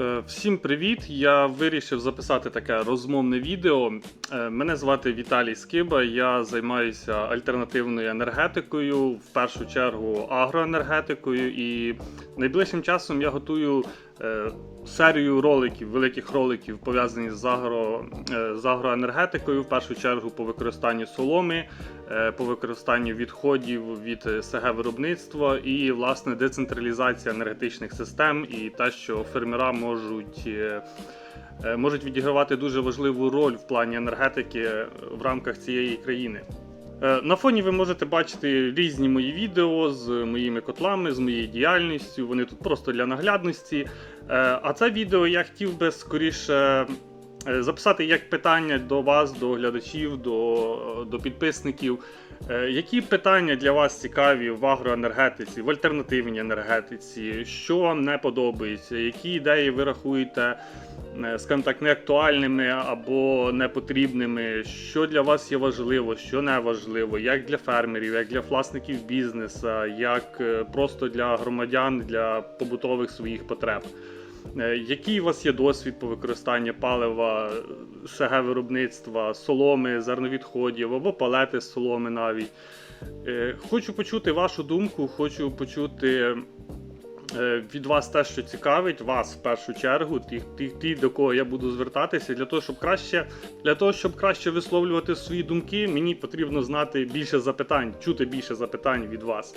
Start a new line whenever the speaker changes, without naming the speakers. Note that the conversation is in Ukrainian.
Е, Всім привіт! Я вирішив записати таке розмовне відео. Е, Мене звати Віталій Скиба. Я займаюся альтернативною енергетикою, в першу чергу агроенергетикою. І найближчим часом я готую серію роликів, великих роликів, пов'язаних з, агро, е, з агроенергетикою, в першу чергу по використанню соломи, е, по використанню відходів від СГ виробництва і власне децентралізація енергетичних систем і те, що фермера можуть. е, е, Можуть відігравати дуже важливу роль в плані енергетики е, в рамках цієї країни. Е, На фоні ви можете бачити різні мої відео з моїми котлами, з моєю діяльністю. Вони тут просто для наглядності. Е, А це відео я хотів би скоріше е, записати як питання до вас, до глядачів, до, до підписників. Які питання для вас цікаві в агроенергетиці, в альтернативній енергетиці? Що вам не подобається? Які ідеї ви рахуєте, скажімо так, неактуальними або непотрібними? Що для вас є важливо, що не важливо, як для фермерів, як для власників бізнесу, як е, просто для громадян, для побутових своїх потреб? Е, Який у вас є досвід по використанню палива СГ виробництва, соломи, зерновідходів або палети з соломи навіть? Е, Хочу почути вашу думку, хочу почути е, від вас те, що цікавить, вас в першу чергу, ті, ті, ті, до кого я буду звертатися, для того, щоб краще, для того, щоб краще висловлювати свої думки, мені потрібно знати більше запитань, чути більше запитань від вас.